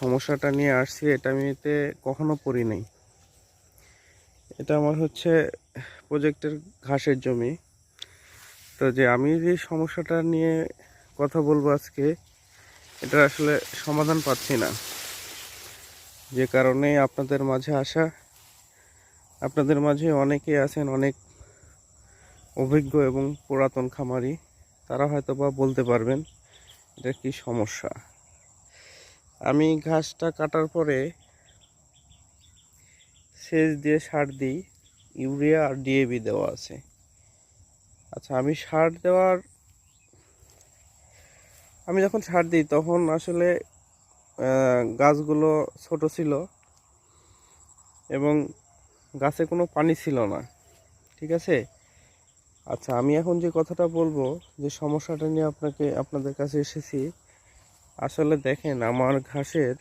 সমস্যাটা নিয়ে আসছি, এটা আমি এতে কখনো পড়ি নাই। এটা আমার হচ্ছে প্রজেক্টের ঘাসের জমি। তো যে আমি যে সমস্যাটা নিয়ে কথা বলব আজকে, এটা আসলে সমাধান পাচ্ছি না। যে কারণে আপনাদের মাঝে আসা, আপনাদের মাঝে অনেকেই আছেন, অনেক অভিজ্ঞ এবং পুরাতন খামারি, তারা হয়তো বা বলতে পারবেন, এটা কি সমস্যা। আমি ঘাসটা কাটার পরে সেচ দিয়ে সার দিই। ইউরিয়া আর ডিএবি দেওয়া আছে। আচ্ছা আমি সার দেওয়ার আমি যখন সার দিই তখন আসলে গাছগুলো ছোট ছিল এবং গাছে কোনো পানি ছিল না। ঠিক আছে? আচ্ছা আমি এখন যে কথাটা বলব, যে সমস্যাটা নিয়ে আপনাকে, আপনাদের কাছে এসেছি আসলে দেখেন আমার ঘাসের